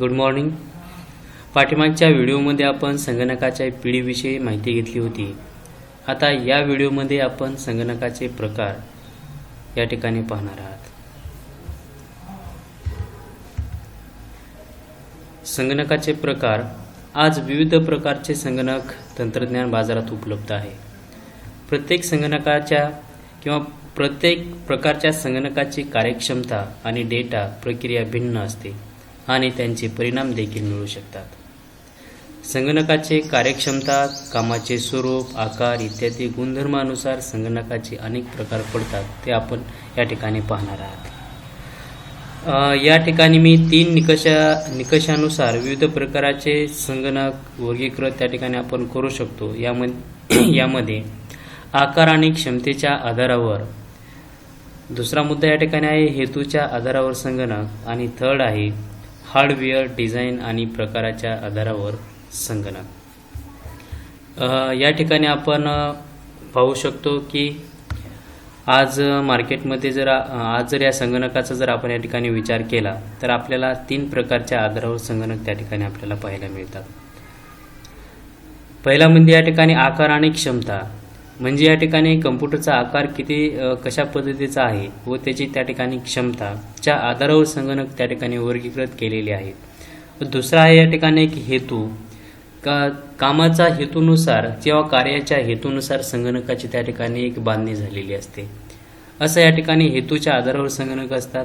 Good morning पाठीमागच्या व्हिडिओमध्ये आपण संगणकाच्या पिढीविषयी माहिती घेतली होती. आता या व्हिडिओमध्ये आपण संगणकाचे प्रकार या ठिकाणी पाहणार आहात. संगणकाचे प्रकार आज विविध प्रकारचे संगणक तंत्रज्ञान बाजारात उपलब्ध आहे. प्रत्येक संगणकाच्या किंवा प्रत्येक प्रकारच्या संगणकाची कार्यक्षमता आणि डेटा प्रक्रिया भिन्न असते. आणि त्यांचे परिणाम देखील मिळू शकतात. संगणकाचे कार्यक्षमता कामाचे स्वरूप आकार इत्यादी गुणधर्मानुसार संगणकाचे अनेक प्रकार पडतात ते आपण या ठिकाणी पाहणार आहात. या ठिकाणी मी तीन निकषा निकषानुसार विविध प्रकाराचे संगणक वर्गीकृत त्या ठिकाणी आपण करू शकतो. यामध्ये यामध्ये आकार आणि क्षमतेच्या आधारावर दुसरा मुद्दा या ठिकाणी आहे हेतूच्या आधारावर संगणक आणि थर्ड आहे हार्डवेअर डिझाईन आणि प्रकाराच्या आधारावर संगणक. या ठिकाणी आपण पाहू शकतो की आज मार्केटमध्ये जर आज जर या संगणकाचा जर आपण या ठिकाणी विचार केला तर आपल्याला तीन प्रकारच्या आधारावर संगणक त्या ठिकाणी आपल्याला पाहायला मिळतात. पहिला म्हणजे या ठिकाणी आकार आणि क्षमता. म्हणजे या ठिकाणी कम्प्युटरचा आकार किती कशा पद्धतीचा आहे व त्याची त्या ठिकाणी क्षमता च्या आधारावर संगणक त्या ठिकाणी वर्गीकृत केलेले आहेत दुसरा आहे या ठिकाणी एक हेतू. का कामाचा हेतूनुसार किंवा कार्याच्या हेतूनुसार संगणकाची त्या ठिकाणी एक बांधणी झालेली असते. असं या ठिकाणी हेतूच्या आधारावर संगणक असतात.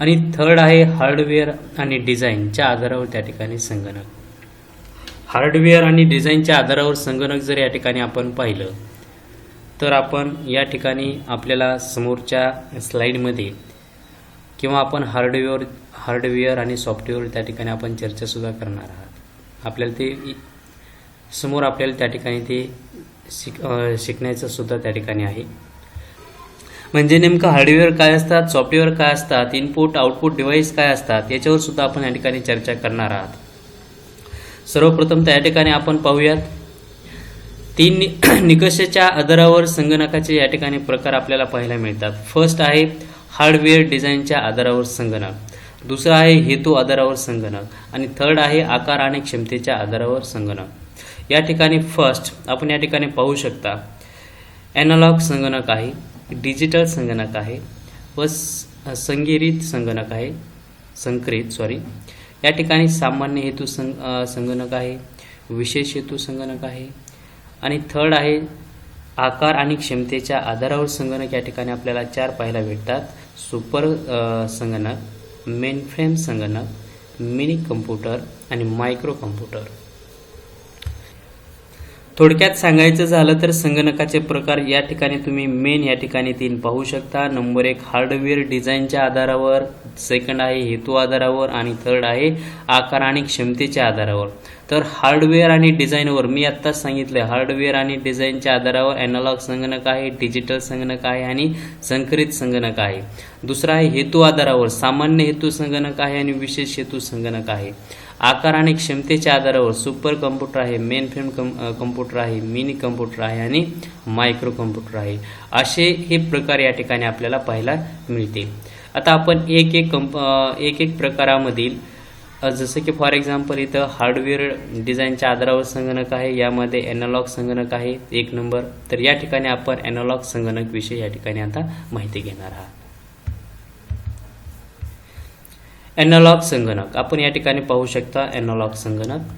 आणि थर्ड आहे हार्डवेअर आणि डिझाईनच्या आधारावर त्या ठिकाणी संगणक. हार्डवेअर आणि डिझाईनच्या आधारावर संगणक जर या ठिकाणी आपण पाहिलं तर आपण या ठिकाणी आपल्याला समोरच्या स्लाईडमध्ये किंवा आपण हार्डवेअर हार्डवेअर आणि सॉफ्टवेअर त्या ठिकाणी आपण चर्चासुद्धा करणार आहात. आपल्याला ते समोर आपल्याला त्या ठिकाणी ते शिक शिकण्याचं सुद्धा त्या ठिकाणी आहे. म्हणजे नेमकं हार्डवेअर काय असतात सॉफ्टवेअर काय असतात इनपुट आउटपुट डिव्हाइस काय असतात याच्यावर सुद्धा आपण या ठिकाणी चर्चा करणार आहात. सर्वप्रथम त्या ठिकाणी आपण पाहूयात तीन नि- निकषाच्या आधारावर संगणकाचे या ठिकाणी प्रकार आपल्याला पाहायला मिळतात. फर्स्ट आहे हार्डवेअर डिझाईनच्या आधारावर संगणक. दुसरा आहे हेतू आधारावर संगणक. आणि थर्ड आहे आकार आणि क्षमतेच्या आधारावर संगणक. या ठिकाणी फर्स्ट आपण या ठिकाणी पाहू शकता ॲनालॉग संगणक आहे डिजिटल संगणक आहे व संगीरित संगणक आहे संकरित सॉरी या ठिकाणी सामान्य हेतू संग संगणक आहे विशेष हेतू संगणक आहे आणि थर्ड आहे आकार आणि क्षमतेच्या आधारावर संगणक या ठिकाणी आपल्याला चार पाहायला भेटतात. सुपर संगणक मेन फ्रेम संगणक मिनी कम्प्युटर आणि मायक्रो कम्प्युटर थोडक्यात सांगायचं झालं तर संगणकाचे प्रकार या ठिकाणी तुम्ही मेन या ठिकाणी तीन पाहू शकता. नंबर एक हार्डवेअर डिझाईनच्या आधारावर. सेकंड आहे हेतू आधारावर. आणि थर्ड आहे आकार आणि क्षमतेच्या आधारावर. तर हार्डवेअर आणि डिझाईनवर मी आत्ताच सांगितलं हार्डवेअर आणि डिझाईनच्या आधारावर ॲनालॉग संगणक आहे डिजिटल संगणक आहे आणि संकरित संगणक आहे. दुसरा आहे हेतू आधारावर सामान्य हेतू संगणक आहे आणि विशेष हेतू संगणक आहे. आकार आणि क्षमतेच्या आधारावर सुपर कम्प्युटर आहे मेन फ्रेम कम कम्प्युटर आहे मिनी कम्प्युटर आहे आणि मायक्रो कम्प्युटर आहे. असे हे प्रकार या ठिकाणी आपल्याला पाहायला मिळतील. आता आपण एक एक कंप एक एक प्रकारामधील जसं की फॉर एक्झाम्पल इथं हार्डवेअर डिझाईनच्या आधारावर संगणक आहे यामध्ये ॲनालॉग संगणक आहे एक नंबर तर या ठिकाणी आपण ॲनालॉग संगणक विषयी या ठिकाणी आता माहिती घेणार आहात. ॲनालॉग संगणक. आपण या ठिकाणी पाहू शकता ॲनालॉग संगणक.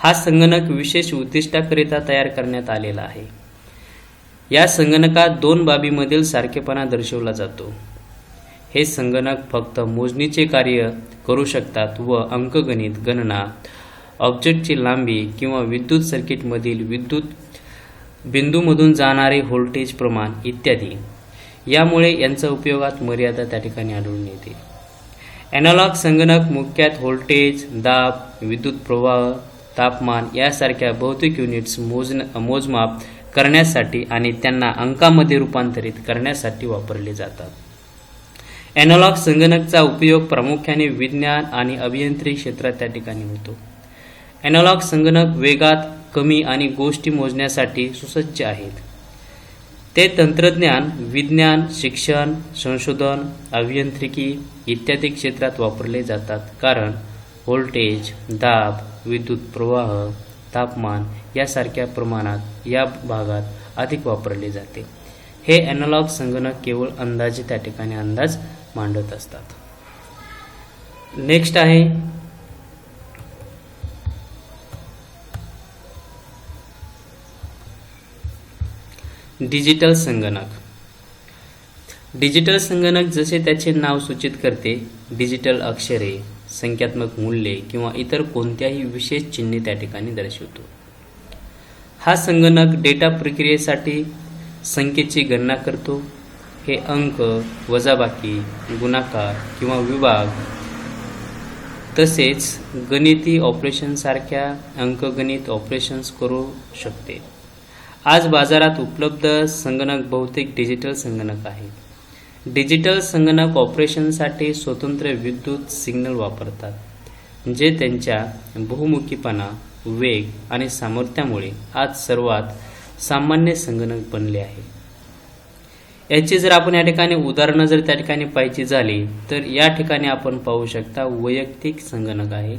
हा संगणक विशेष उद्दिष्टाकरिता तयार करण्यात आलेला आहे. या संगणकात दोन बाबीमधील सारखेपणा दर्शवला जातो. हे संगणक फक्त मोजणीचे कार्य करू शकतात व अंकगणित गणना ऑब्जेक्टची लांबी किंवा विद्युत सर्किटमधील विद्युत बिंदूमधून जाणारे व्होल्टेज प्रमाण इत्यादी. यामुळे यांचा उपयोगात मर्यादा त्या ठिकाणी आढळून येते. ॲनालॉग संगणक मुख्यात व्होल्टेज दाब विद्युत प्रवाह तापमान यासारख्या भौतिक युनिट्स मोजन मोजमाप करण्यासाठी आणि त्यांना अंकामध्ये रूपांतरित करण्यासाठी वापरले जातात. ॲनालॉग संगणकचा उपयोग प्रामुख्याने विज्ञान आणि अभियांत्रिकी क्षेत्रात त्या ठिकाणी होतो. ॲनालॉग संगणक वेगात कमी आणि गोष्टी मोजण्यासाठी सुसज्ज आहेत. ते तंत्रज्ञान विज्ञान शिक्षण संशोधन अभियांत्रिकी इत्यादी क्षेत्रात वापरले जातात. कारण व्होल्टेज दाब विद्युत प्रवाह तापमान यासारख्या प्रमाणात या भागात अधिक वापरले जाते. हे ॲनालॉग संगणक केवळ अंदाजे त्या ठिकाणी अंदाज मांडत असतात. नेक्स्ट आहे. डिजिटल संगणक. डिजिटल संगणक जसे त्याचे नाव सूचित करते डिजिटल अक्षरे संख्यात्मक मूल्ये किंवा इतर कोणत्याही विशेष चिन्हे त्या ठिकाणी दर्शवतो. हा संगणक डेटा प्रक्रियेसाठी संख्येची गणना करतो. हे अंक वजाबाकी गुणाकार किंवा विभाग तसेच गणिती ऑपरेशनसारख्या अंकगणित ऑपरेशन्स करू शकते. आज बाजारात उपलब्ध संगणक बहुतेक डिजिटल संगणक आहेत. डिजिटल संगणक ऑपरेशनसाठी स्वतंत्र विद्युत सिग्नल वापरतात जे त्यांच्या बहुमुखीपणा वेग आणि सामर्थ्यामुळे आज सर्वात सामान्य संगणक बनले आहे. याची जर आपण या ठिकाणी उदाहरणं जर त्या ठिकाणी पाहायची झाली तर या ठिकाणी आपण पाहू शकता वैयक्तिक संगणक आहे.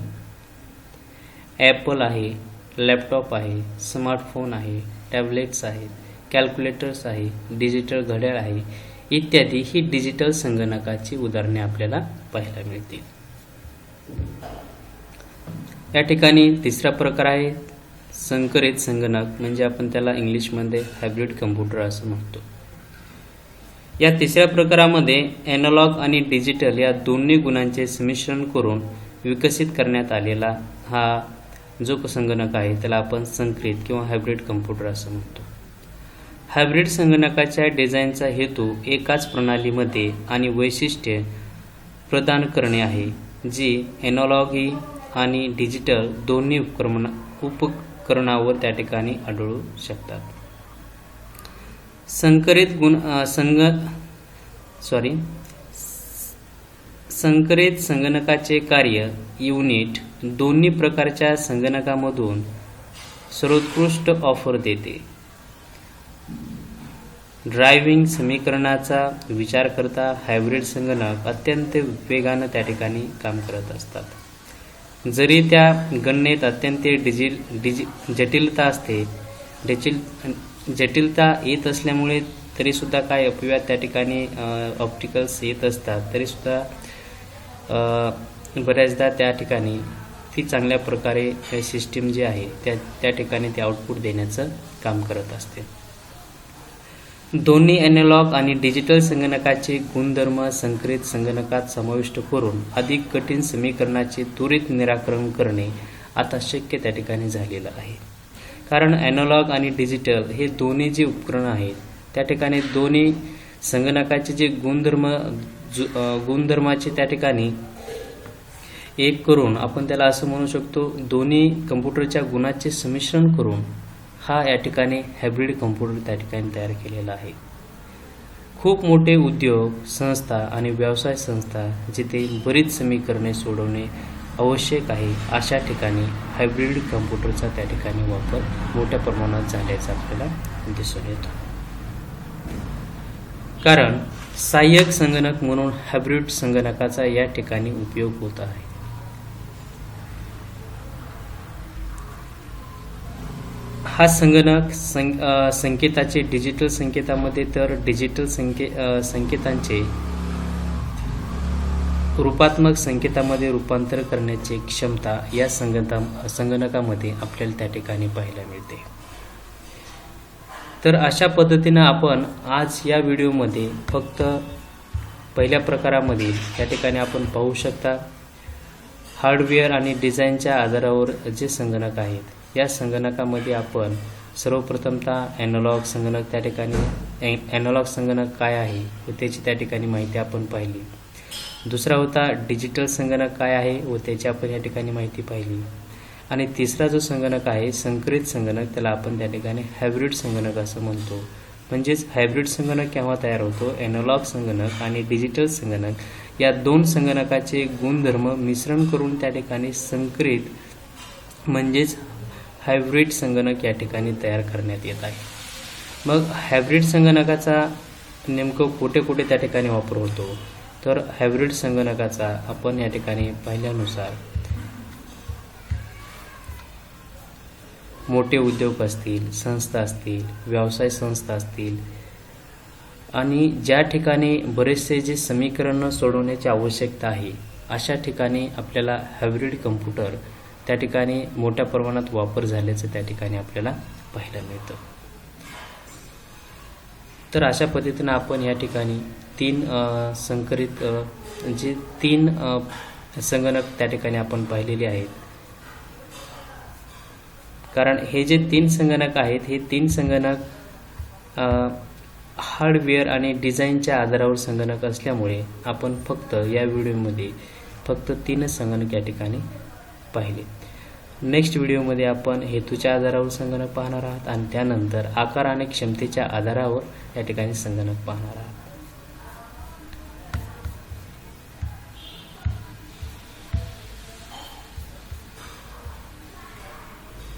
ॲपल आहे लॅपटॉप आहे स्मार्टफोन आहे टॅबलेट्स आहेत कॅल्क्युलेटर्स आहे डिजिटल घड्याळ आहे इत्यादी ही डिजिटल संगणकाची उदाहरणे आपल्याला पाहायला मिळतील. या ठिकाणी तिसरा प्रकार आहे संकरित संगणक म्हणजे आपण त्याला इंग्लिशमध्ये हायब्रिड कम्प्युटर असं म्हणतो. या तिसऱ्या प्रकारामध्ये ॲनालॉग आणि डिजिटल या दोन्ही गुणांचे संमिश्रण करून विकसित करण्यात आलेला हा जो संगणक आहे त्याला आपण संकरित किंवा हायब्रिड कम्प्युटर असं म्हणतो. हायब्रिड संगणकाच्या डिझाईनचा हेतू एकाच प्रणालीमध्ये आणि वैशिष्ट्ये प्रदान करणे आहे जी एनॉलॉगी आणि डिजिटल दोन्ही उपक्रमण उपकरणावर त्या ठिकाणी आढळू शकतात. संकरित गुण संग सॉरी संकरित संगणकाचे कार्य युनिट दोन्ही प्रकारच्या संगणकामधून सर्वोत्कृष्ट ऑफर देते. ड्रायव्हिंग समीकरणाचा विचार करता हायब्रिड संगणक अत्यंत वेगानं त्या ठिकाणी काम करत असतात. जरी त्या गणनेत अत्यंत डिजि डिजि जटिलता असते डिजिल जटिलता येत असल्यामुळे तरीसुद्धा काय अपव्यात त्या ठिकाणी ऑप्टिकल्स येत असतात. तरीसुद्धा बऱ्याचदा त्या ठिकाणी ती चांगल्या प्रकारे सिस्टीम जी आहे त्या त्या ठिकाणी ते आउटपुट देण्याचं काम करत असते. दोन्ही ॲनालॉग आणि डिजिटल संगणकाचे गुणधर्म संकरित संगणकात समाविष्ट करून अधिक कठीण समीकरणाचे त्वरित निराकरण करणे आता शक्य त्या ठिकाणी झालेलं आहे. कारण ॲनालॉग आणि डिजिटल हे दोन्ही जे उपकरणं आहेत त्या ठिकाणी दोन्ही संगणकाचे जे गुणधर्म जु गुणधर्माचे त्या ठिकाणी एक करून आपण त्याला असं म्हणू शकतो दोन्ही कम्प्युटरच्या गुणाचे संमिश्रण करून हा या ठिकाणी हायब्रिड कम्प्युटर त्या ठिकाणी तयार केलेला आहे. खूप मोठे उद्योग संस्था आणि व्यवसाय संस्था जिथे बरीच समीकरणे सोडवणे आवश्यक आहे अशा ठिकाणी हायब्रिड कम्प्युटरचा त्या ठिकाणी वापर मोठ्या प्रमाणात झाल्याचा आपल्याला दिसून येतो. कारण सहाय्यक संगणक म्हणून हायब्रिड संगणकाचा या ठिकाणी उपयोग होत आहे. हा संगणक सं संकेताचे डिजिटल संकेतामध्ये तर डिजिटल संके संकेतांचे रूपात्मक संकेतामध्ये रूपांतर करण्याची क्षमता या संगता संगणकामध्ये आपल्याला त्या ठिकाणी पाहायला मिळते. तर अशा पद्धतीनं आपण आज या व्हिडिओमध्ये फक्त पहिल्या प्रकारामधील त्या ठिकाणी आपण पाहू शकता. हार्डवेअर आणि डिझाईनच्या आधारावर जे संगणक आहेत या संगणकामध्ये आपण सर्वप्रथमता ॲनालॉग संगणक त्या ठिकाणी ॲनालॉग संगणक काय आहे व त्याची त्या ठिकाणी माहिती आपण पाहिली. दुसरा होता डिजिटल संगणक काय आहे व त्याची आपण या ठिकाणी माहिती पाहिली. आणि तिसरा जो संगणक आहे संकरित संगणक त्याला आपण त्या ठिकाणी हायब्रिड संगणक असं म्हणतो. म्हणजेच हायब्रिड संगणक केव्हा तयार होतो? ॲनालॉग संगणक आणि डिजिटल संगणक या दोन संगणकाचे गुणधर्म मिश्रण करून त्या ठिकाणी संकरित म्हणजेच हायब्रिड संगणक या ठिकाणी तयार करण्यात येत आहे. मग हायब्रिड संगणकाचा नेमकं कुठे कुठे त्या ठिकाणी वापर होतो? तर हायब्रिड संगणकाचा आपण या ठिकाणी पाहिल्यानुसार मोठे उद्योग असतील संस्था असतील व्यवसाय संस्था असतील आणि ज्या ठिकाणी बरेचसे जे समीकरणं सोडवण्याची आवश्यकता आहे अशा ठिकाणी आपल्याला हायब्रिड कम्प्युटर त्या ठिकाणी मोठ्या प्रमाणात वापर झाल्याचं त्या ठिकाणी आपल्याला पाहायला मिळतं. तर अशा पद्धतीनं आपण या ठिकाणी तीन संकरित जे तीन संगणक त्या ठिकाणी आपण पाहिलेले आहेत. कारण हे जे तीन संगणक आहेत हे तीन संगणक हार्डवेअर आणि डिझाईनच्या आधारावर संगणक असल्यामुळे आपण फक्त या व्हिडिओमध्ये फक्त तीनच संगणक या ठिकाणी पाहिले. नेक्स्ट व्हिडिओमध्ये आपण हेतूच्या आधारावर संगणक पाहणार आहात आणि त्यानंतर आकार आणि क्षमतेच्या आधारावर या ठिकाणी संगणक पाहणार आहात.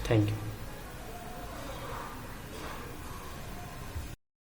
थँक्यू